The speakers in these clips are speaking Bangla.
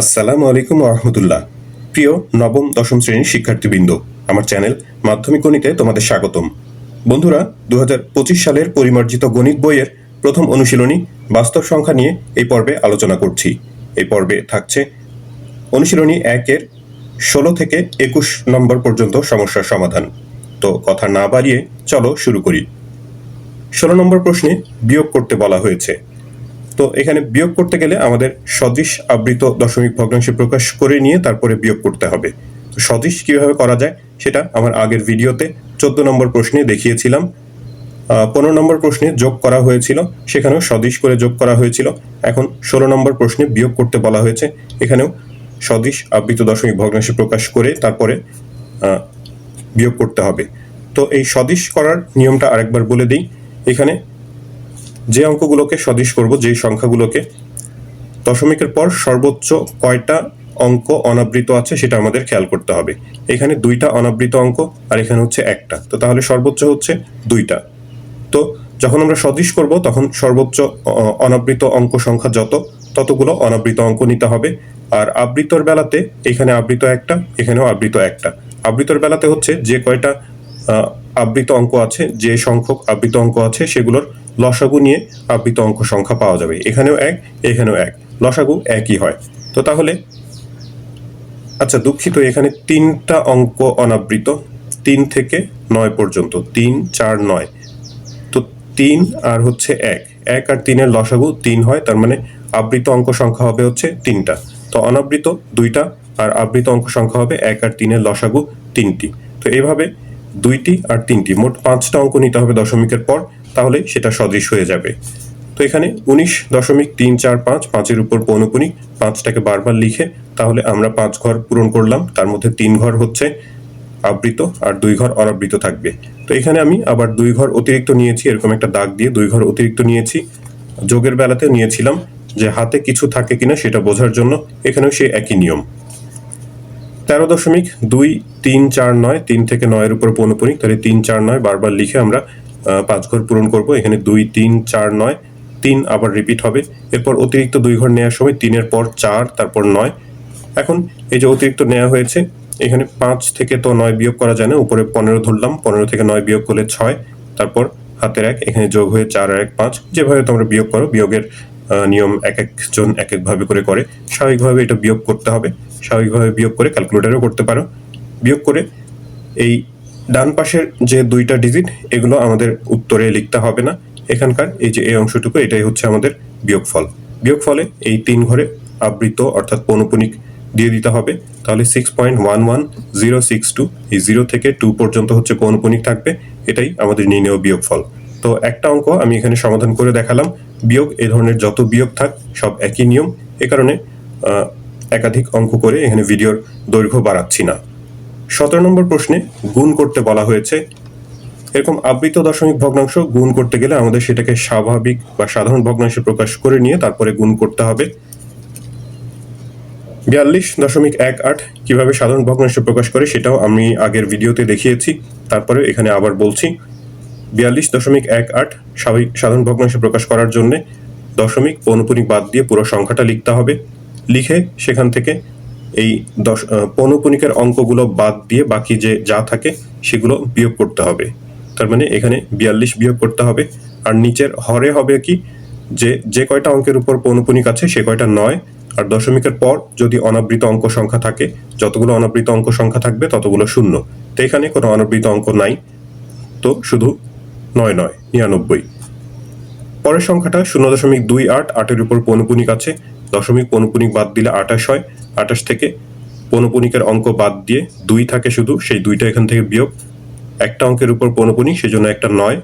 আসসালামু আলাইকুম রহমতুল্লাহ। প্রিয় নবম, দশম শ্রেণির শিক্ষার্থীবৃন্দ, আমার চ্যানেল মাধ্যমিক গণিতে তোমাদের স্বাগতম। বন্ধুরা দু সালের পরিমার্জিত গণিত বইয়ের প্রথম অনুশীলনী বাস্তব সংখ্যা নিয়ে এই পর্বে আলোচনা করছি। এই পর্বে থাকছে অনুশীলনী একের ষোলো থেকে একুশ নম্বর পর্যন্ত সমস্যার সমাধান। তো কথা না বাড়িয়ে চলো শুরু করি। ষোলো নম্বর প্রশ্নে বিয়োগ করতে বলা হয়েছে। তো এখানে বিয়োগ করতে গেলে আমাদের সদৃশ আবৃত দশমিক ভগ্নাংশে প্রকাশ করে নিয়ে তারপরে বিয়োগ করতে হবে। তো সদৃশ কীভাবে করা যায় সেটা আমার আগের ভিডিওতে চোদ্দ নম্বর প্রশ্নে দেখিয়েছিলাম। পনেরো নম্বর প্রশ্নে যোগ করা হয়েছিল, সেখানেও সদৃশ করে যোগ করা হয়েছিল। এখন ষোলো নম্বর প্রশ্নে বিয়োগ করতে বলা হয়েছে, এখানেও সদৃশ আবৃত দশমিক ভগ্নাংশে প্রকাশ করে তারপরে বিয়োগ করতে হবে। তো এই সদৃশ করার নিয়মটা আরেকবার বলে দিই, এখানে যে অঙ্কগুলোকে সদৃশ করব, যেই সংখ্যাগুলোকে, দশমিকের পর সর্বোচ্চ কয়টা অঙ্ক অনাবৃত আছে সেটা আমাদের খেয়াল করতে হবে। এখানে দুইটা অনাবৃত অঙ্ক আর এখানে হচ্ছে একটা। তো তাহলে সর্বোচ্চ হচ্ছে দুইটা। তো যখন আমরা সদৃশ করব, তখন সর্বোচ্চ অনাবৃত অঙ্ক সংখ্যা যত, ততগুলো অনাবৃত অঙ্ক নিতে হবে। আর আবৃতর বেলাতে এখানে আবৃত একটা, এখানেও আবৃত একটা। আবৃতর বেলাতে হচ্ছে যে কয়টা আবৃত অঙ্ক আছে, যে সংখ্যক আবৃত অঙ্ক আছে সেগুলোর লসাগু নিয়ে আবৃত অঙ্ক সংখ্যা পাওয়া যাবে। এখানেও এক এখানেও এক। লসাগু একই হয়। তো তাহলে আচ্ছা দুঃখিত, এখানে তিনটা অঙ্ক অনাবৃত। তিন থেকে নয় পর্যন্ত। তিন, চার, নয়। তো তিন আর হচ্ছে এক। এক আর তিনের লসাগু তিন হয়, তার মানে আবৃত অঙ্ক সংখ্যা হবে হচ্ছে তিনটা। তো অনাবৃত দুইটা আর আবৃত অঙ্ক সংখ্যা হবে এক আর তিনের লসাগু তিনটি। তো এইভাবে দুইটি আর তিনটি। মোট পাঁচটা অঙ্ক নিতে হবে দশমিকের পর। তাহলে সেটা সদৃশ হয়ে যাবে। তো এখানে উনিশ দশমিক তিন চার পাঁচ, পাঁচের উপর পৌনপুনিক পাঁচটাকে বারবার লিখে তাহলে আমরা পাঁচ ঘর পূরণ করলাম, তার মধ্যে তিন ঘর হচ্ছে আবৃত আর দুই ঘর অনাবৃত থাকবে। তো এখানে আমি আবার দুই ঘর অতিরিক্ত নিয়েছি, এরকম একটা দাগ দিয়ে দুই ঘর অতিরিক্ত নিয়েছি। যোগের বেলাতে নিয়েছিলাম যে হাতে কিছু থাকে কিনা সেটা বোঝার জন্য এখানেও সে একই নিয়ম। তেরো দশমিক দুই, তিন, চার, নয়, তিন থেকে নয়ের উপর পৌনপুনিক তাহলে তিন, চার, নয় বারবার লিখে আমরা পাঁচ ঘর পূরণ করব, এখানে দুই, তিন, চার, নয়, তিন আবার রিপিট হবে। এরপর অতিরিক্ত দুই ঘর নেওয়ার সময় তিনের পর চার, তারপর নয়। এখন এই যে অতিরিক্ত নেওয়া হয়েছে, এখানে পাঁচ থেকে তো নয় বিয়োগ করা যায় না, উপরে পনেরো ধরলাম, পনেরো থেকে নয় বিয়োগ করলে ছয়, তারপর হাতের এক, এখানে যোগ হয়ে চার আর এক, পাঁচ। যেভাবে তোমরা বিয়োগ করো, বিয়োগের নিয়ম এক একজন এক একভাবে করে করে। স্বাভাবিকভাবে এটা বিয়োগ করতে হবে, স্বাভাবিকভাবে বিয়োগ করে ক্যালকুলেটারও করতে পারো। বিয়োগ করে এই ডান পাশের যে দুইটা ডিজিট এগুলো আমাদের উত্তরে লিখতে হবে না। এখানকার এই যে এই অংশটুকু, এটাই হচ্ছে আমাদের বিয়োগফল। বিয়োগফলে এই তিন ঘরে আবৃত অর্থাৎ পৌনপুনিক দিয়ে দিতে হবে। তাহলে six point one one zero six two এই জিরো থেকে টু পর্যন্ত হচ্ছে পৌনপুনিক থাকবে, এটাই আমাদের নির্ণেয় বিয়োগফল। তো একটা অঙ্ক আমি এখানে সমাধান করে দেখালাম। বিয়োগ এ ধরনের যত বিয়োগ থাক, সব একই নিয়ম। এ কারণে একাধিক অঙ্ক করে এখানে ভিডিওর দৈর্ঘ্য বাড়াচ্ছি না। সতেরো নম্বর প্রশ্নে গুণ করতে বলা হয়েছে। এরকম আবৃত দশমিক ভগ্নাংশ গুণ করতে গেলে আমাদের সেটাকে স্বাভাবিক বা সাধারণ ভগ্নাংশে প্রকাশ করে নিয়ে তারপরে গুণ করতে হবে। বিয়াল্লিশ দশমিক এক আট কীভাবে সাধারণ ভগ্নাংশে প্রকাশ করে সেটাও আমি আগের ভিডিওতে দেখিয়েছি তারপরে এখানে আবার বলছি। বিয়াল্লিশ দশমিক এক আট স্বাভাবিক সাধারণ ভগ্নাংশে প্রকাশ করার জন্য দশমিক পৌনপুনিক বাদ দিয়ে পুরো সংখ্যাটা লিখতে হবে। লিখে সেখান থেকে এই দশ আহ, পৌনপুনিকের অঙ্কগুলো বাদ দিয়ে বাকি যে যা থাকে সেগুলো বিয়োগ করতে হবে। তার মানে এখানে বিয়াল্লিশ বিয়োগ করতে হবে। আর নিচের হরে হবে কি? যে যে কয়টা অঙ্কের উপর পৌনপুনিক আছে সে কয়টা নয়। আর দশমিকের পর যদি অনাবৃত অঙ্ক সংখ্যা থাকে যতগুলো অনাবৃত অঙ্ক সংখ্যা থাকবে ততগুলো শূন্য। তো এখানে কোনো অনাবৃত অঙ্ক নাই। তো শুধু নয় নয় নিরানব্বই। পরের সংখ্যাটা শূন্য দশমিক দুই আট আটের উপর পৌনপুনিক আছে। দশমিক পৌনপুনিক বাদ দিলে আঠাশ হয়। আটাশ থেকে পৌনপুনিকের অঙ্ক বাদ দিয়ে দুই থাকে শুধু, সেই দুইটা এখান থেকে বিয়োগ। একটা অঙ্কের উপর পৌনপুনিক, সেজন্য একটা নয়,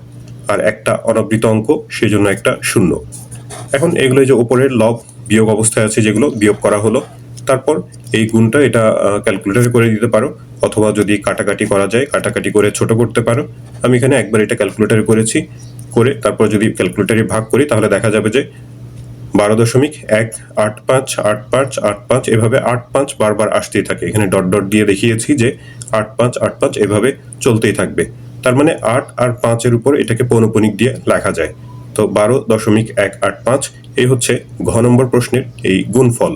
আর একটা অনাবৃত অঙ্ক, সেজন্য একটা শূন্য। এখন এগুলো যে ওপরের লব বিয়োগ অবস্থায় আছে, যেগুলো বিয়োগ করা হলো, তারপর এই গুণটা এটা ক্যালকুলেটারে করে দিতে পারো, অথবা যদি কাটাকাটি করা যায়, কাটাকাটি করে ছোট করতে পারো। আমি এখানে একবার এটা ক্যালকুলেটারে করেছি, করে তারপর যদি ক্যালকুলেটারে ভাগ করি, তাহলে দেখা যাবে যে বারো দশমিক এক আট পাঁচ আট পাঁচ আট পাঁচ, এভাবে আট পাঁচ বারবার আসতেই থাকে। এখানে ডট ডট দিয়ে দেখিয়েছি যে আট পাঁচ আট পাঁচ এভাবে চলতেই থাকবে। তার মানে আট আর পাঁচের উপর এটাকে পৌনপুনিক দিয়ে লেখা যায়। তো বারো দশমিক এক আট পাঁচ এই হচ্ছে ঘ নম্বর প্রশ্নের এই গুণফল।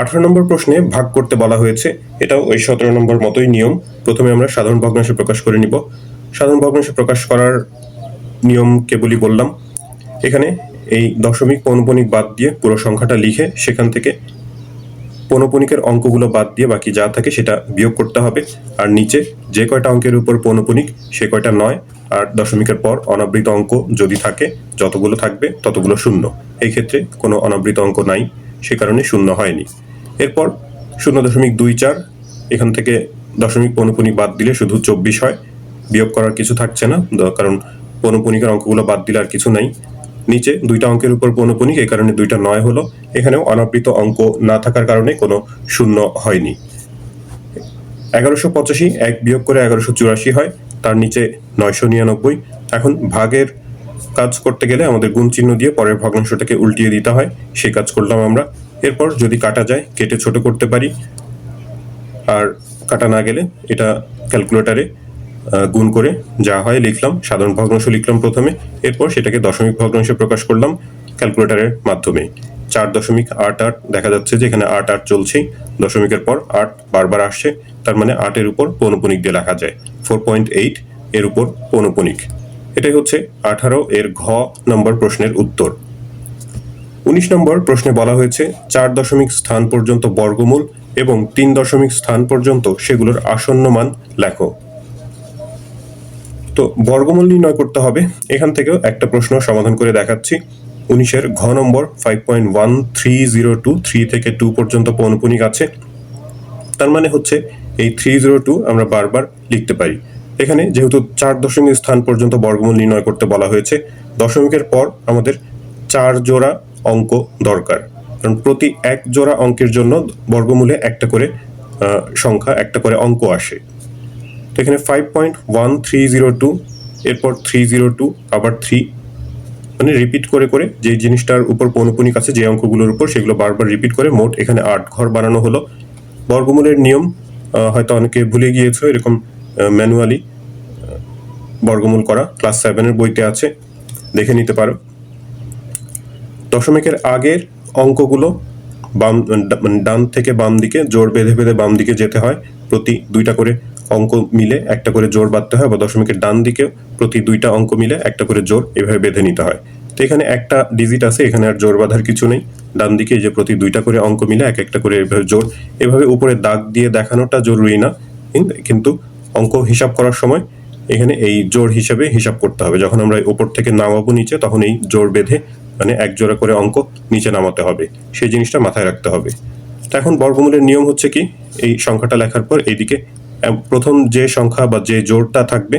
আঠারো নম্বর প্রশ্নে ভাগ করতে বলা হয়েছে, এটাও ওই সতেরো নম্বর মতোই নিয়ম। প্রথমে আমরা সাধারণ ভগ্নাংশে প্রকাশ করে নিব। সাধারণ ভগ্নাংশে প্রকাশ করার নিয়ম কেবলই বললাম। এখানে এই দশমিক পৌনপনিক বাদ দিয়ে পুরো সংখ্যাটা লিখে সেখান থেকে পৌনপনিকের অঙ্কগুলো বাদ দিয়ে বাকি যা থাকে সেটা বিয়োগ করতে হবে। আর নিচে যে কয়টা অঙ্কের উপর পৌনপনিক সে কয়টা নয়। আর দশমিকের পর অনাবৃত অঙ্ক যদি থাকে, যতগুলো থাকবে ততগুলো শূন্য। এই ক্ষেত্রে কোনো অনাবৃত অঙ্ক নাই, সে কারণে শূন্য হয়নি। এরপর শূন্য দশমিক দুই চার, এখান থেকে দশমিক পৌনপনিক বাদ দিলে শুধু চব্বিশ হয়। বিয়োগ করার কিছু থাকছে না কারণ পৌনপনিকের অঙ্কগুলো বাদ দিলে আর কিছু নাই। নিচে দুইটা অঙ্কের উপর পৌনপনিক এই কারণে দুইটা নয় হলো। এখানেও অনাবৃত অঙ্ক না থাকার কারণে কোনো শূন্য হয়নি। এগারোশো পঁচাশি, এক বিয়োগ করে এগারোশো চুরাশি হয়, তার নিচে নয়শো নিরানব্বই। এখন ভাগের কাজ করতে গেলে আমাদের গুণ চিহ্ন দিয়ে পরের ভগ্নাংশটাকে উল্টিয়ে দিতে হয়, সেই কাজ করলাম আমরা। এরপর যদি কাটা যায়, কেটে ছোট করতে পারি, আর কাটা না গেলে এটা ক্যালকুলেটারে গুণ করে যা হয় লিখলাম, সাধারণ ভগ্নাংশ লিখলাম প্রথমে, এরপর সেটাকে দশমিক ভগ্নাংশে প্রকাশ করলাম ক্যালকুলেটারের মাধ্যমে। চার দশমিক আট আট দেখা যাচ্ছে যে এখানে আট আট চলছে দশমিকের পর আট বারবার আসছে, তার মানে আটের উপর পৌনপনিক দিয়ে লেখা যায়। ফোর পয়েন্ট এইট এর উপর পৌনপনিক। এটাই হচ্ছে আঠারো এর ঘ নম্বর প্রশ্নের উত্তর। উনিশ নম্বর প্রশ্নে বলা হয়েছে, চার দশমিক স্থান পর্যন্ত বর্গমূল এবং তিন দশমিক স্থান পর্যন্ত সেগুলোর আসন্ন মান লেখো। তো বর্গমূল নির্ণয় করতে হবে। এখান থেকেও একটা প্রশ্ন সমাধান করে দেখাচ্ছি। উনিশের ঘ নম্বর five point one three zero two three থেকে টু পর্যন্ত পৌনপুনিক আছে। তার মানে হচ্ছে এই থ্রি জিরো টু আমরা বারবার লিখতে পারি। এখানে যেহেতু চার দশমিক স্থান পর্যন্ত বর্গমূল নির্ণয় করতে বলা হয়েছে, দশমিকের পর আমাদের চার জোড়া অঙ্ক দরকার। কারণ প্রতি এক জোড়া অঙ্কের জন্য বর্গমূলে একটা করে সংখ্যা, একটা করে অঙ্ক আসে। এখানে five point one three zero two এরপর থ্রি জিরো টু আবার থ্রি মানে রিপিট করে করে যে জিনিসটার উপর পৌনপুনিক আছে, যে অঙ্কগুলোর উপর, সেগুলো বারবার রিপিট করে মোট এখানে আট ঘর বানানো হলো। বর্গমূলের নিয়ম হয়তো অনেকে ভুলে গিয়েছো, এরকম ম্যানুয়ালি বর্গমূল করা। ক্লাস সেভেনের বইতে আছে, দেখে নিতে পারো। দশমিকের আগের অঙ্কগুলো বাম মানে ডান থেকে বাম দিকে, জোর বেঁধে বেঁধে বাম দিকে যেতে হয়, প্রতি দুইটা করে অঙ্ক মিলে একটা করে জোর বাঁধতে হয় বা দশমিকের ডান দিকে প্রতি দুইটা অঙ্ক মিলে একটা করে জোর এভাবে বেঁধে নিতে হয়। তো এখানে একটা ডিজিট আছে, এখানে আর জোর বাঁধার কিছু নেই। ডান দিকে যে প্রতি দুইটা করে অঙ্ক মিলে এক একটা করে এভাবে জোর। এভাবে উপরে দাগ দিয়ে দেখানোটা জরুরি না। কিন্তু অঙ্ক হিসাব করার সময় এখানে এই জোর হিসাবে হিসাব করতে হবে। যখন আমরা উপর থেকে নামাবো নিচে, তখন এই জোর বেঁধে মানে এক জোড়া করে অঙ্ক নিচে নামাতে হবে। সেই জিনিসটা মাথায় রাখতে হবে। তো এখন বর্গমূলের নিয়ম হচ্ছে কি? এই সংখ্যাটা লেখার পর এইদিকে প্রথম যে সংখ্যা বা যে জোরটা থাকবে,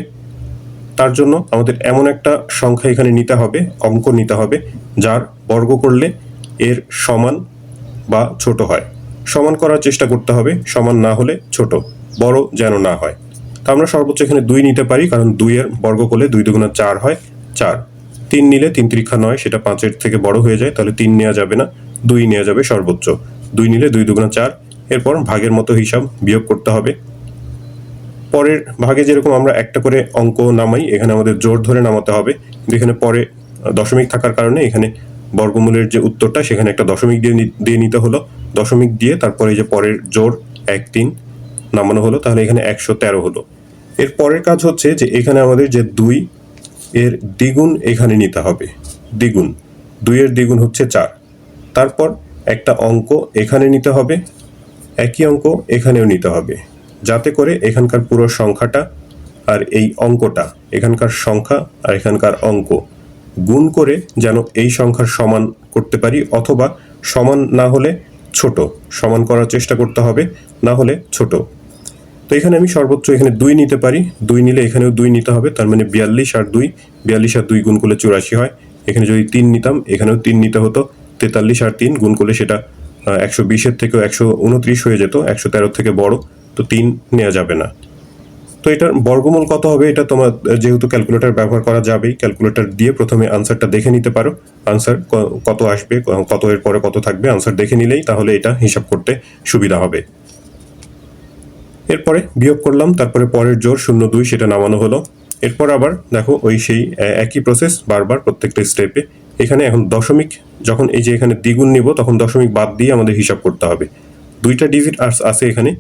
তার জন্য আমাদের এমন একটা সংখ্যা এখানে নিতে হবে, অঙ্ক নিতে হবে, যার বর্গ করলে এর সমান বা ছোট হয়। সমান করার চেষ্টা করতে হবে, সমান না হলে ছোট, বড় যেন না হয়। তা আমরা সর্বোচ্চ এখানে দুই নিতে পারি, কারণ দুইয়ের বর্গ করলে দুই দুগুণা চার হয়, চার। তিন নিলে তিন ত্রিক্ষা নয়, সেটা পাঁচের থেকে বড় হয়ে যায়, তাহলে তিন নেওয়া যাবে না, দুই নেওয়া যাবে সর্বোচ্চ। দুই নিলে দুই দুগুণা চার, এরপর ভাগের মতো হিসাব বিয়োগ করতে হবে পরের ভাগে যেরকম আমরা একটা করে অঙ্ক নামাই, এখানে আমাদের জোর ধরে নামাতে হবে। কিন্তু এখানে পরে দশমিক থাকার কারণে এখানে বর্গমূলের যে উত্তরটা, সেখানে একটা দশমিক দিয়ে দিয়ে নিতে হলো। দশমিক দিয়ে তারপরে যে পরের জোর, এক, তিন নামানো হলো, তাহলে এখানে একশো তেরো হলো। এর পরের কাজ হচ্ছে যে এখানে আমাদের যে দুই, এর দ্বিগুণ এখানে নিতে হবে। দ্বিগুণ। দুইয়ের দ্বিগুণ হচ্ছে চার। তারপর একটা অঙ্ক এখানে নিতে হবে, একই অঙ্ক এখানেও নিতে হবে। যাতে করে এখানকার পুরো সংখ্যাটা আর এই অঙ্কটা, এখানকার সংখ্যা আর এখানকার অঙ্ক গুণ করে যেন এই সংখ্যার সমান করতে পারি অথবা সমান না হলে ছোট। সমান করার চেষ্টা করতে হবে, না হলে ছোট। তো এখানে আমি সর্বোচ্চ এখানে দুই নিতে পারি। দুই নিলে এখানেও দুই নিতে হবে, তার মানে বিয়াল্লিশ আর দুই। বিয়াল্লিশ আর দুই গুণ করলে চুরাশি হয়। এখানে যদি তিন নিতাম, এখানেও তিন নিতে হতো। তেতাল্লিশ আর তিন গুণ করলে সেটা একশো বিশের থেকেও একশো উনত্রিশ হয়ে যেত, একশো তেরো থেকে বড়, তো তিন নেওয়া যাবে না। তো এটার বর্গমূল কত হবে এটা তোমার যেহেতু ক্যালকুলেটর ব্যবহার করা যাবেই, ক্যালকুলেটর দিয়ে প্রথমে আনসারটা দেখে নিতে পারো। আনসার কত আসবে কত এর পরে কত থাকবে, আনসার দেখে নিলেই তাহলে এটা হিসাব করতে সুবিধা হবে। এরপরে বিয়োগ করলাম, তারপরে পরের জোর শূন্য দুই, সেটা নামানো হলো। এরপর আবার দেখো ওই সেই একই প্রসেস বারবার প্রত্যেকটা স্টেপে এখানে এখন দশমিক যখন এই যে এখানে দ্বিগুণ নিব, তখন দশমিক বাদ দিয়ে আমাদের হিসাব করতে হবে। দুইটা ডিজিট আছে এখানে।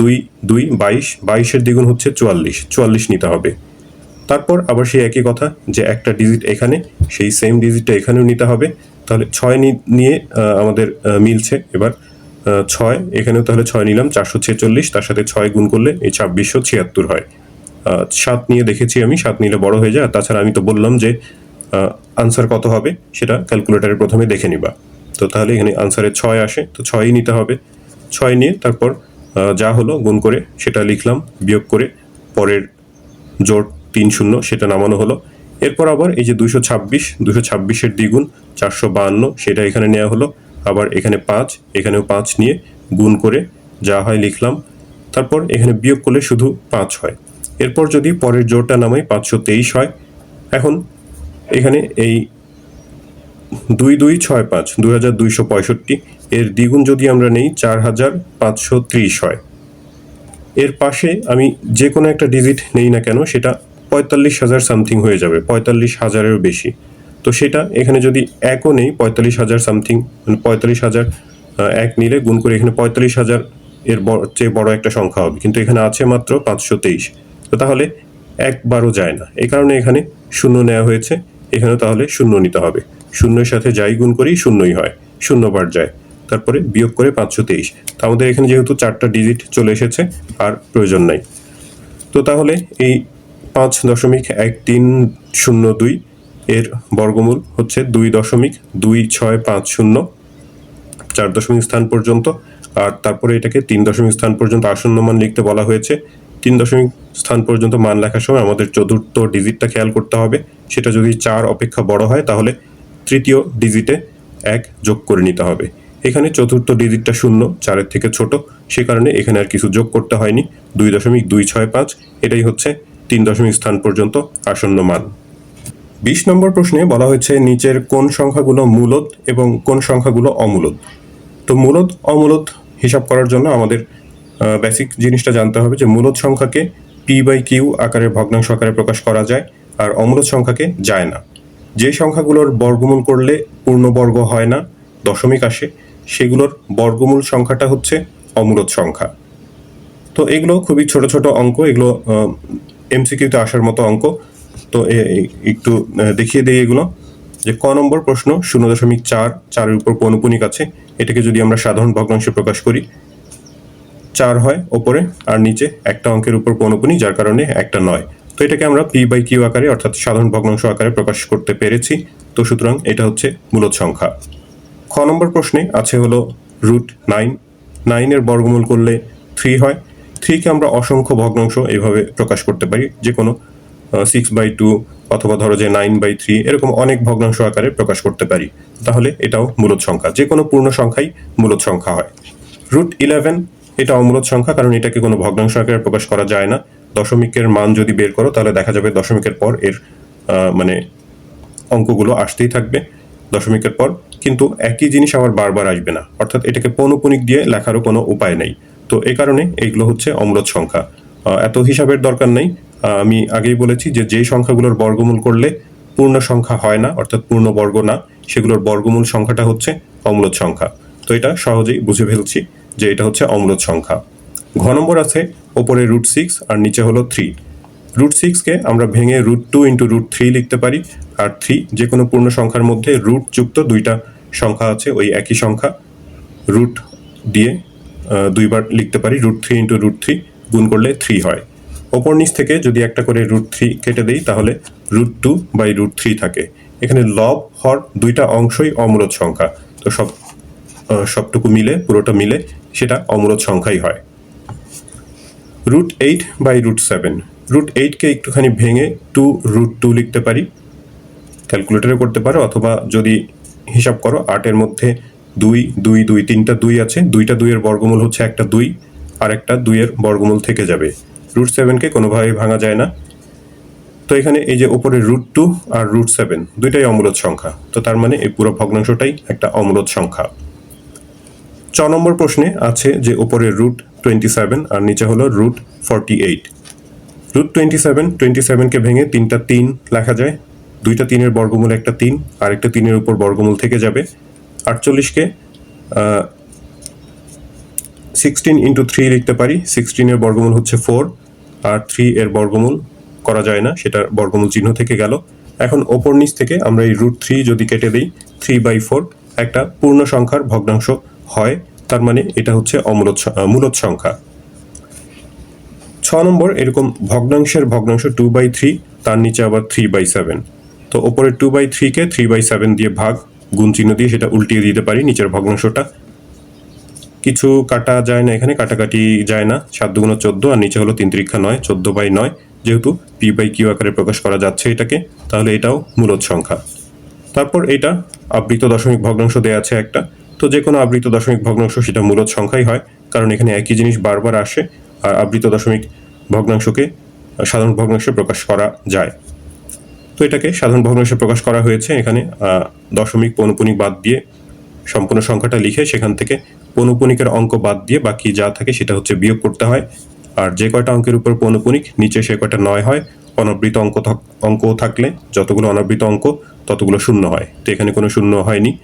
দুই দুই, বাইশ, বাইশের দ্বিগুণ হচ্ছে চুয়াল্লিশ। চুয়াল্লিশ নিতে হবে। তারপর আবার সেই একই কথা যে একটা ডিজিট এখানে, সেই সেম ডিজিটটা এখানেও নিতে হবে। তাহলে ছয় নিয়ে আমাদের মিলছে। এবার ছয়, এখানেও তাহলে ছয় নিলাম, চারশো ছেচল্লিশ। তার সাথে ছয় গুণ করলে এই ছাব্বিশশো ছিয়াত্তর হয়। সাত নিয়ে দেখেছি আমি, সাত নিলে বড় হয়ে যায়। তাছাড়া আমি তো বললাম যে আনসার কত হবে সেটা ক্যালকুলেটারে প্রথমে দেখে নিবা। তো তাহলে এখানে আনসারে ছয় আসে, তো ছয়ই নিতে হবে। ছয় নিয়ে তারপর যা হলো গুণ করে সেটা লিখলাম, বিয়োগ করে পরের জোর তিন শূন্য সেটা নামানো হলো। এরপর আবার এই যে দুশো ছাব্বিশ দুশো ছাব্বিশের দ্বিগুণ চারশো বাহান্ন সেটা এখানে নেওয়া হলো। আবার এখানে পাঁচ, এখানেও পাঁচ নিয়ে গুণ করে যা হয় লিখলাম। তারপর এখানে বিয়োগ করলে শুধু পাঁচ হয়। এরপর যদি পরের জোরটা নামাই পাঁচশো তেইশ হয়, এখন এখানে এই দুই দুই ছয় পাঁচ, দুই হাজার দুইশো পঁয়ষট্টি, এর দ্বিগুণ যদি আমরা নেই, চার হাজার পাঁচশো ত্রিশ হয়। এর পাশে আমি যে কোনো একটা ডিজিট নেই না কেন, সেটা পঁয়তাল্লিশ হাজার সামথিং হয়ে যাবে, পঁয়তাল্লিশ হাজারেরও বেশি। তো সেটা এখানে যদি একও নেই, পঁয়তাল্লিশ হাজার সামথিং মানে পঁয়তাল্লিশ হাজার এক নিলে গুণ করে এখানে পঁয়তাল্লিশ হাজার এর চেয়ে বড় একটা সংখ্যা হবে। কিন্তু এখানে আছে মাত্র পাঁচশো তেইশ। তো তাহলে একবারও যায় না। এই কারণে এখানে শূন্য নেওয়া হয়েছে। এখানেও তাহলে শূন্য নিতে হবে। শূন্যের সাথে যাই গুণ করি শূন্যই হয়। শূন্যবার যায়। তারপরে বিয়োগ করে পাঁচশো তেইশ। তো আমাদের এখানে যেহেতু চারটা ডিজিট চলে এসেছে, আর প্রয়োজন নাই। তো তাহলে এই পাঁচ দশমিক এক তিন শূন্য দুই এর বর্গমূল হচ্ছে দুই দশমিক দুই ছয় পাঁচ শূন্য, চার দশমিক স্থান পর্যন্ত। আর তারপরে এটাকে তিন দশমিক স্থান পর্যন্ত আসন্ন মান লিখতে বলা হয়েছে। তিন দশমিক স্থান পর্যন্ত মান লেখার সময় আমাদের চতুর্থ ডিজিটটা খেয়াল করতে হবে। সেটা যদি চার অপেক্ষা বড় হয়, তাহলে তৃতীয় ডিজিটে এক যোগ করে নিতে হবে। এখানে চতুর্থ ডিজিটটা শূন্য, চারের থেকে ছোট, সে কারণে এখানে আর কিছু যোগ করতে হয়নি। দুই দশমিক দুই ছয় পাঁচ, এটাই হচ্ছে তিন দশমিক স্থান পর্যন্ত আসন্ন মান। বিশ নম্বর প্রশ্নে বলা হয়েছে, নিচের কোন সংখ্যাগুলো মূলত এবং কোন সংখ্যাগুলো অমূলত তো মূলত অমূলত হিসাব করার জন্য আমাদের বেসিক জিনিসটা জানতে হবে যে মূলত সংখ্যাকে পি বাই কিউ আকারে ভগ্নাংশ আকারে প্রকাশ করা যায়, আর অমূলদ সংখ্যাকে যায় না। যে সংখ্যাগুলোর বর্গমূল করলে পূর্ণবর্গ হয় না, দশমিক আসে, সেগুলোর বর্গমূল সংখ্যাটা হচ্ছে অমূলদ সংখ্যা। তো এগুলো খুবই ছোট ছোট অঙ্ক, এগুলো এমসিকিউতে আসার মতো অঙ্ক। তো একটু দেখিয়ে দিই এগুলো। যে ক নম্বর প্রশ্ন, শূন্য দশমিক চার, চারের উপর পৌনপুনিক আছে। এটাকে যদি আমরা সাধারণ ভগ্নাংশে প্রকাশ করি চার হয় ওপরে আর নিচে একটা অঙ্কের উপর পৌনপুনি যার কারণে একটা নয়। তো এটাকে আমরা পি বাই কিউ আকারে, অর্থাৎ সাধারণ ভগ্নাংশ আকারে প্রকাশ করতে পেরেছি। তো সুতরাং এটা হচ্ছে মূলত সংখ্যা। খ নম্বর প্রশ্নে আছে হলো রুট নাইন নাইনের বর্গমূল করলে থ্রি হয়। থ্রিকে আমরা অসংখ্য ভগ্নাংশ এইভাবে প্রকাশ করতে পারি। যে কোনো সিক্স বাই টু অথবা ধরো যে নাইন বাই থ্রি এরকম অনেক ভগ্নাংশ আকারে প্রকাশ করতে পারি। তাহলে এটাও মূলত সংখ্যা। যে কোনো পূর্ণ সংখ্যাই মূলত সংখ্যা হয়। রুট ইলেভেন এটা অমূলত সংখ্যা, কারণ এটাকে কোনো ভগ্নাংশ আকারে প্রকাশ করা যায় না। দশমিকের মান যদি বের করো, তাহলে দেখা যাবে দশমিকের পর এর মানে অঙ্কগুলো আসতেই থাকবে দশমিকের পর। কিন্তু একই জিনিস আবার বারবার আসবে না। অর্থাৎ এটাকে পৌনপুনিক দিয়ে লেখারও কোনো উপায় নেই। তো এই কারণে এইগুলো হচ্ছে অম্লত সংখ্যা। এত হিসাবের দরকার নেই। আমি আগেই বলেছি যে যেই সংখ্যাগুলোর বর্গমূল করলে পূর্ণ সংখ্যা হয় না, অর্থাৎ পূর্ণ বর্গ না, সেগুলোর বর্গমূল সংখ্যাটা হচ্ছে অম্লত সংখ্যা। তো এটা সহজেই বুঝে ফেলছি। যে এটা হচ্ছে অম্লত সংখ্যা। ঘ নম্বর আছে ওপরে রুট সিক্স আর নিচে হলো থ্রি রুট সিক্সকে আমরা ভেঙে root two into root three লিখতে পারি আর থ্রি যে কোনো পূর্ণ সংখ্যার মধ্যে রুট যুক্ত দুইটা সংখ্যা আছে ওই একই সংখ্যা। রুট দিয়ে দুইবার লিখতে পারি root three into root three গুণ করলে থ্রি হয়। ওপর নিচ থেকে যদি একটা করে রুট থ্রি কেটে দেই তাহলে root two by root three থাকে। এখানে লব, হর দুইটা অংশই অমূলত সংখ্যা। তো সব সবটুকু মিলে, পুরোটা মিলে, সেটা অমূলত সংখ্যাই হয়। Root eight by root seven. Root এইটকে একটুখানি ভেঙে টু, রুট টু লিখতে পারি। ক্যালকুলেটরে করতে পারো, অথবা যদি হিসাব করো আটের মধ্যে দুই দুই দুই, তিনটা দুই আছে, দুইটা দুইয়ের বর্গমূল হচ্ছে একটা দুই, আর একটা দুইয়ের বর্গমূল থেকে যাবে। রুট সেভেনকে কোনোভাবেই ভাঙা যায় না। তো এখানে এই যে উপরে রুট টু আর রুট সেভেন, দুইটাই অমূলত সংখ্যা। তো তার মানে এই পুরো ভগ্নাংশটাই একটা অমূলত সংখ্যা। ছ নম্বর প্রশ্নে আছে যে উপরে রুট টোয়েন্টি সেভেন আর নিচে হলো root forty eight root twenty seven twenty সেভেনকে ভেঙে তিনটা তিন লেখা যায়। দুইটা তিনের বর্গমূল একটা তিন আর একটা তিনের উপর বর্গমূল থেকে যাবে। আটচল্লিশকে সিক্সটিন ইন্টু থ্রি লিখতে পারি। সিক্সটিনের বর্গমূল হচ্ছে ফোর আর থ্রি এর বর্গমূল করা যায় না সেটার বর্গমূল চিহ্ন থেকে গেল। এখন ওপর নিচ থেকে আমরা এই রুট থ্রি যদি কেটে দিই থ্রি বাই ফোর একটা পূর্ণ সংখ্যার ভগ্নাংশ হয়। তার মানে এটা হচ্ছে অমূলত মূলত সংখ্যা। ছ নম্বর, এরকম ভগ্নাংশের ভগ্নাংশ টু বাই থ্রি তার নিচে আবার থ্রি বাই সেভেন তো ওপরে টু বাই থ্রিকে থ্রি বাই সেভেন দিয়ে ভাগ, গুণ চিহ্ন দিয়ে সেটা উল্টিয়ে দিতে পারি নিচের ভগ্নাংশটা। কিছু কাটা যায় না এখানে, কাটাকাটি যায় না। সাত দুগুণ চোদ্দ, আর নিচে হলো তিন ত্রিক্ষা নয়, চোদ্দ বাই নয়। যেহেতু পি বাই কিউ আকারে প্রকাশ করা যাচ্ছে এটাকে, তাহলে এটাও মূলত সংখ্যা। তারপর এটা আবৃত দশমিক ভগ্নাংশ দেওয়া আছে একটা। তো যে কোনো আবৃত দশমিক ভগ্নাংশ সেটা মূলত সংখ্যাই হয়, কারণ এখানে একই জিনিস বারবার আসে, আর আবৃত দশমিক ভগ্নাংশকে সাধারণ ভগ্নাংশে প্রকাশ করা যায়। তো এটাকে সাধারণ ভগ্নাংশে প্রকাশ করা হয়েছে, এখানে দশমিক পৌনপুনিক বাদ দিয়ে সম্পূর্ণ সংখ্যাটা লিখে সেখান থেকে পৌনপুনিকের অঙ্ক বাদ দিয়ে বাকি যা থাকে সেটা হচ্ছে বিয়োগ করতে হয়। আর যে কয়টা অঙ্কের উপর পৌনপুনিক, নিচে সে কয়টা নয় হয়, অনাবৃত অঙ্ক থাক- অঙ্ক থাকলে যতগুলো অনাবৃত অঙ্ক ততগুলো শূন্য হয়। তো এখানে কোনো শূন্য হয়নি।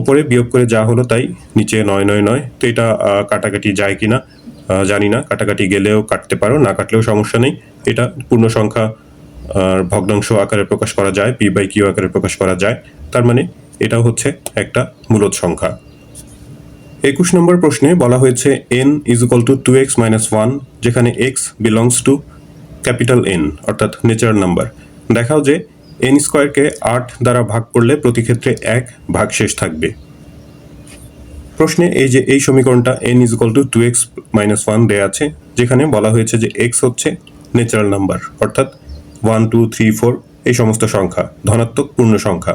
ওপরে বিয়োগ করে যা হলো তাই, নিচে নয় নয় নয়। তো এটা কাটাকাটি যায় কিনা? জানি না। কাটাকাটি গেলেও কাটতে পারো, না কাটলেও সমস্যা নেই। এটা পূর্ণ সংখ্যা ভগ্নাংশ আকারে প্রকাশ করা যায়, পি বাই কিউ আকারে প্রকাশ করা যায়। তার মানে এটাও হচ্ছে একটা মূলত সংখ্যা। একুশ নম্বর প্রশ্নে বলা হয়েছে N is equal to two X minus one যেখানে X belongs to capital N অর্থাৎ নেচার নাম্বার দেখাও যে এন স্কোয়ারকে আট দ্বারা ভাগ করলে প্রতি ক্ষেত্রে এক ভাগ শেষ থাকবে। প্রশ্নে এই যে এই সমীকরণটা N is equal to two X minus one দেওয়া আছে, যেখানে বলা হয়েছে যে এক্স হচ্ছে ন্যাচারাল নাম্বার অর্থাৎ ওয়ান টু থ্রি ফোর এই সমস্ত সংখ্যা, ধনাত্মক পূর্ণ সংখ্যা।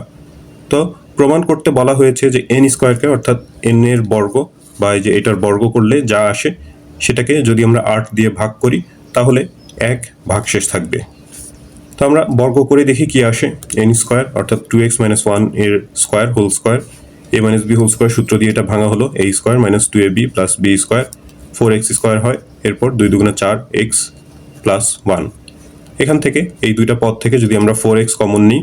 তো প্রমাণ করতে বলা হয়েছে যে এন স্কোয়ারকে অর্থাৎ এন এর বর্গ, বা এই যে এটার বর্গ করলে যা আসে, সেটাকে যদি আমরা আট দিয়ে ভাগ করি, তাহলে এক ভাগ শেষ থাকবে। তো আমরা বর্গ করে দেখি কি আসে। এন স্কোয়ার অর্থাৎ টু এক্স মাইনাস ওয়ানের square whole square A minus B whole square সূত্র দিয়ে এটা ভাঙা হলো। A square minus two A B plus B square four X square হয়। এরপর দুই দুগুণে চার এক্স প্লাস ওয়ান এখান থেকে এই দুইটা পদ থেকে যদি আমরা ফোর এক্স কমন নিই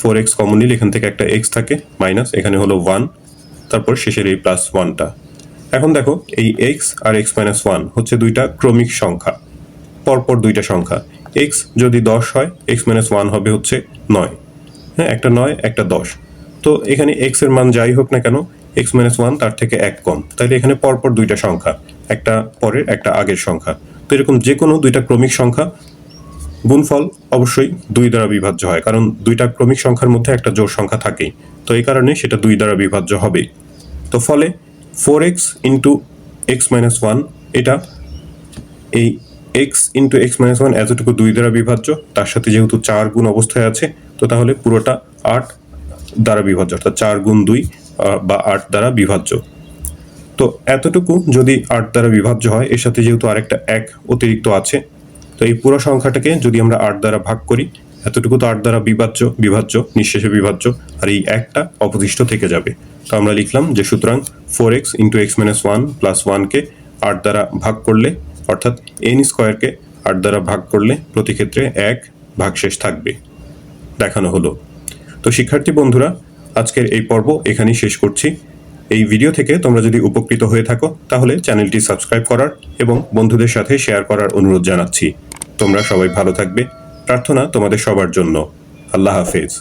ফোর এক্স কমন নিলে এখান থেকে একটা এক্স থাকে মাইনাস এখানে হলো ওয়ান তারপর শেষের এই প্লাস ওয়ানটা এখন দেখো, এই এক্স আর এক্স মাইনাস ওয়ান হচ্ছে দুইটা ক্রমিক সংখ্যা। পরপর দুইটা সংখ্যা। এক্স যদি দশ হয় এক্স মাইনাস ওয়ান হবে হচ্ছে নয়। হ্যাঁ একটা নয়, একটা দশ। তো এখানে এক্সের মান যাই হোক না কেন এক্স মাইনাস ওয়ান তার থেকে এক কম। তাহলে এখানে পরপর দুইটা সংখ্যা, একটা পরের, একটা আগের সংখ্যা। তো এরকম যে কোনো দুইটা ক্রমিক সংখ্যা, গুণফল অবশ্যই দুই দ্বারা বিভাজ্য হয়, কারণ দুইটা ক্রমিক সংখ্যার মধ্যে একটা জোর সংখ্যা থাকেই। তো এই কারণে সেটা দুই দ্বারা বিভাজ্য হবে তো ফলে four x into x minus one এটা এই x into x minus one এতটুকু দুই দ্বারা বিভাজ্য, তার সাথে যেহেতু চার গুণ অবস্থায় আছে, তো তাহলে পুরোটা আট দ্বারা বিভাজ্য, অর্থাৎ চার গুণ দুই বা আট দ্বারা বিভাজ্য। তো এতটুকু যদি আট দ্বারা বিভাজ্য হয়, এর সাথে যেহেতু আরেকটা এক অতিরিক্ত আছে, তো এই পুরো সংখ্যাটাকে যদি আমরা আট দ্বারা ভাগ করি, এতটুকু তো আট দ্বারা বিভাজ্য বিভাজ্য, নিঃশেষে বিভাজ্য, আর এই একটা অবশিষ্ট থেকে যাবে। তো আমরা লিখলাম যে সুতরাং four x into x minus one plus ওয়ানকে আট দ্বারা ভাগ করলে অর্থাৎ এন স্কোয়ারকে আট দ্বারা ভাগ করলে প্রতি ক্ষেত্রে এক ভাগশেষ থাকবে। দেখানো হলো। তো শিক্ষার্থী বন্ধুরা, আজকের এই পর্ব এখানেই শেষ করছি। এই ভিডিও থেকে তোমরা যদি উপকৃত হয়ে থাকো, তাহলে চ্যানেলটি সাবস্ক্রাইব করার এবং বন্ধুদের সাথে শেয়ার করার অনুরোধ জানাচ্ছি। তোমরা সবাই ভালো থাকবে। প্রার্থনা তোমাদের সবার জন্য। আল্লাহ হাফেজ।